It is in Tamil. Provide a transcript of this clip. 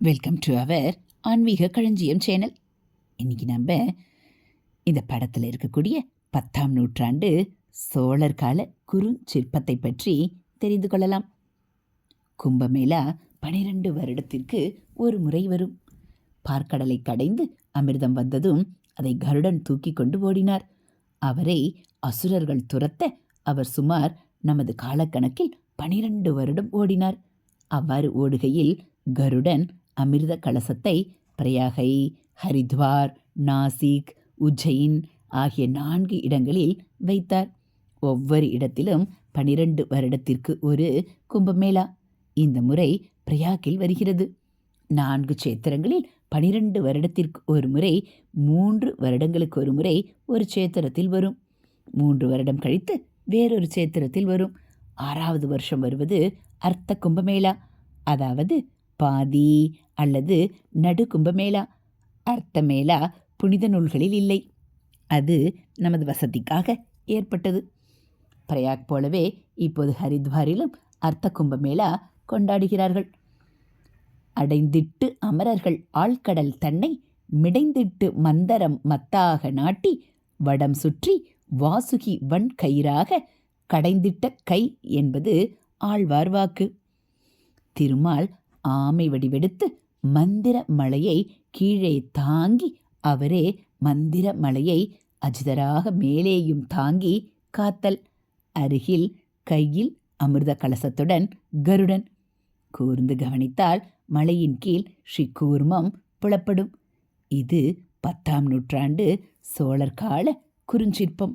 வெல்கம் டு அவர் ஆன்மீக களஞ்சியம் சேனல். இன்னைக்கு நம்ம இந்த படத்தில் இருக்கக்கூடிய பத்தாம் நூற்றாண்டு சோழர் கால குறுஞ்சிற்பத்தை பற்றி தெரிந்து கொள்ளலாம். கும்பமேளா பனிரெண்டு வருடத்திற்கு ஒரு முறை வரும். பார்க்கடலை கடைந்து அமிர்தம் வந்ததும் அதை கருடன் தூக்கி கொண்டு ஓடினார். அவரை அசுரர்கள் துரத்த அவர் சுமார் நமது காலக்கணக்கில் பனிரெண்டு வருடம் ஓடினார். அவ்வாறு ஓடுகையில் கருடன் அமிர்த கலசத்தை பிரயாகை ஹரித்வார் நாசிக் உஜ்ஜைன் ஆகிய நான்கு இடங்களில் வைத்தார். ஒவ்வொரு இடத்திலும் பனிரெண்டு வருடத்திற்கு ஒரு கும்பமேளா. இந்த முறை பிரயாகில் வருகிறது. நான்கு சேத்திரங்களில் பனிரெண்டு வருடத்திற்கு ஒரு முறை மூன்று வருடங்களுக்கு ஒரு முறை ஒரு சேத்திரத்தில் வரும். மூன்று வருடம் கழித்து வேறொரு சேத்திரத்தில் வரும். ஆறாவது வருஷம் வருவது அர்த்த கும்பமேளா. அதாவது பாதி அல்லது நடு கும்பமேளா அர்த்த மேளா புனித நூல்களில் இல்லை. அது நமது வசதிக்காக ஏற்பட்டது. பிரயாக் போலவே இப்போது ஹரித்வாரிலும் அர்த்த கும்பமேளா கொண்டாடுகிறார்கள். அடைந்திட்டு அமரர்கள் ஆழ்கடல் தன்னை மிடைந்திட்டு மந்தரம் மத்தாக நாட்டி வடம் சுற்றி வாசுகி வன் கயிறாக கடைந்திட்ட கை என்பது ஆழ்வார் வாக்கு. திருமால் ஆமை வடிவெடுத்து மந்திர மலையை கீழே தாங்கி அவரே மந்திர மலையை அஜிதராக மேலேயும் தாங்கி காத்தல். அருகில் கையில் அமிர்த கலசத்துடன் கருடன். கூர்ந்து கவனித்தால் மலையின் கீழ் ஸ்ரீ கூர்மம் புலப்படும். இது பத்தாம் நூற்றாண்டு சோழர்கால குறுஞ்சிற்பம்.